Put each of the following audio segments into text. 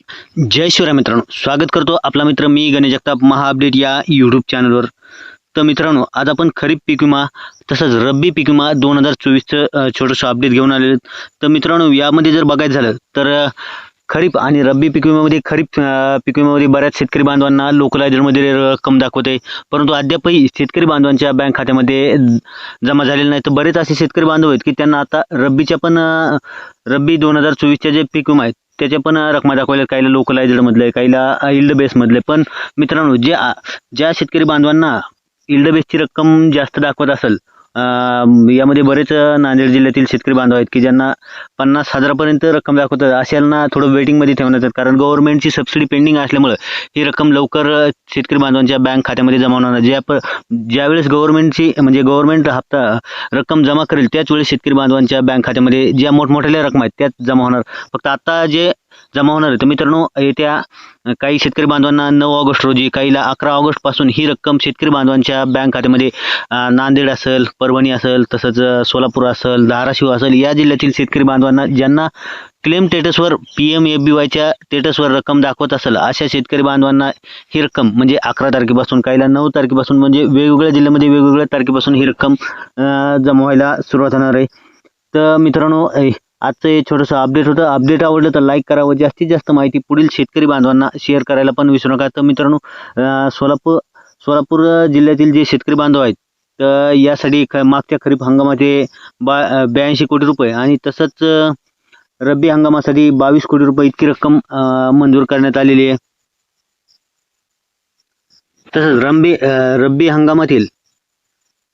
जय शिवराय मित्रांनो स्वागत करतो आपला मित्र मी गणेश जगताप महा अपडेट या यूट्यूब चॅनलवर तर मित्रांनो आज आपण खरीप पीक विमा तसंच रब्बी पीक विमा दोन हजार चोवीसचं छोटंसं अपडेट घेऊन आलेलं तर मित्रांनो यामध्ये जर बघायचं झालं तर खरीप आणि रब्बी पीक विम्यामध्ये खरीप पीक विम्यामध्ये बऱ्याच शेतकरी बांधवांना लोकलायझरमध्ये रक्कम दाखवते परंतु अद्यापही शेतकरी बांधवांच्या बँक खात्यामध्ये जमा झालेले नाही. तर बरेच असे शेतकरी बांधव आहेत की त्यांना आता रब्बीच्या पण रब्बी दोन हजार चोवीसच्या जे पीक विमा आहेत त्याच्या पण रकमा दाखवल्या काहीला लोकलायझडमधले काहीला इल्ड बेसमधले पण मित्रांनो जे ज्या शेतकरी बांधवांना इल्ड बेसची रक्कम जास्त दाखवत असेल यामध्ये बरेच नांदेड जिल्ह्यातील शेतकरी बांधव आहेत की ज्यांना पन्नास हजारापर्यंत रक्कम दाखवतात. अशांना थोडं वेटिंगमध्ये ठेवण्यात येतात कारण गव्हर्नमेंटची सबसिडी पेंडिंग असल्यामुळं ही रक्कम लवकर शेतकरी बांधवांच्या बँक खात्यामध्ये जमा होणार ज्या प ज्यावेळेस गव्हर्नमेंटची म्हणजे गव्हर्नमेंट हप्ता रक्कम जमा करेल त्याच वेळेस शेतकरी बांधवांच्या बँक खात्यामध्ये ज्या मोठमोठ्या रक्कम आहेत त्याच जमा होणार. फक्त आता जे जमा होणार आहे. तर मित्रांनो येत्या काही शेतकरी बांधवांना नऊ ऑगस्ट रोजी काहीला अकरा ऑगस्टपासून ही रक्कम शेतकरी बांधवांच्या बँक खात्यामध्ये नांदेड असेल परभणी असेल तसंच सोलापूर असेल धाराशिव असेल या जिल्ह्यातील शेतकरी बांधवांना ज्यांना क्लेम स्टेटसवर पी एम एफ बी वायच्या स्टेटसवर रक्कम दाखवत असेल अशा शेतकरी बांधवांना ही रक्कम म्हणजे अकरा तारखेपासून काहीला नऊ तारखेपासून म्हणजे वेगवेगळ्या जिल्ह्यामध्ये वेगवेगळ्या तारखेपासून ही रक्कम जमा व्हायला सुरुवात होणार आहे. तर मित्रांनो आजचं हे छोटंसं अपडेट होतं. अपडेट आवडलं तर लाईक करावं जास्तीत जास्त माहिती पुढील शेतकरी बांधवांना शेअर करायला पण विसरू नका. तर मित्रांनो सोलापूर सोलापूर जिल्ह्यातील जे शेतकरी बांधव आहेत तर यासाठी ख मागच्या खरीप हंगामाचे बा ब्याऐंशी कोटी रुपये आणि तसंच रब्बी हंगामासाठी बावीस कोटी रुपये इतकी रक्कम मंजूर करण्यात आलेली आहे. तसंच रब्बी रब्बी हंगामातील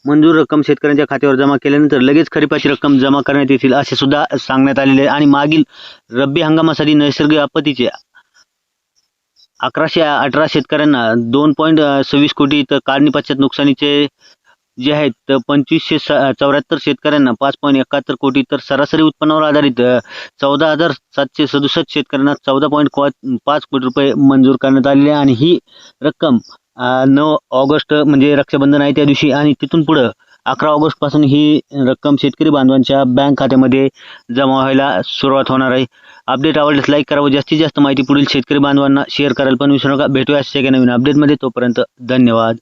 मंजूर रक्कम शेतकऱ्यांच्या खात्यावर जमा केल्यानंतर लगेच खरीपाची रक्कम जमा करण्यात येतील असे सुद्धा सांगण्यात आलेले आहे. आणि मागील रब्बी हंगामासाठी नैसर्गिक आपत्तीचे अकराशे अठरा शेतकऱ्यांना दोन पॉईंट सव्वीस कोटी तर काढणी पश्चात नुकसानीचे जे आहेत तर पंचवीसशे चौऱ्याहत्तर शेतकऱ्यांना पाच पॉईंट एकाहत्तर कोटी तर सरासरी उत्पन्नावर आधारित चौदा हजार सातशे सदुसष्ट शेतकऱ्यांना चौदा पॉईंट पाच कोटी रुपये मंजूर करण्यात आलेले आहे. आणि ही रक्कम नऊ ऑगस्ट म्हणजे रक्षाबंधन आहे त्या दिवशी आणि तिथून पुढं अकरा ऑगस्टपासून ही रक्कम शेतकरी बांधवांच्या बँक खात्यामध्ये जमा व्हायला सुरुवात होणार आहे. अपडेट आवडल्यास लाईक करावं जास्तीत जास्त माहिती पुढील शेतकरी बांधवांना शेअर करायला पण विसरू नका. भेटूया अशा एका नवीन अपडेटमध्ये तोपर्यंत धन्यवाद.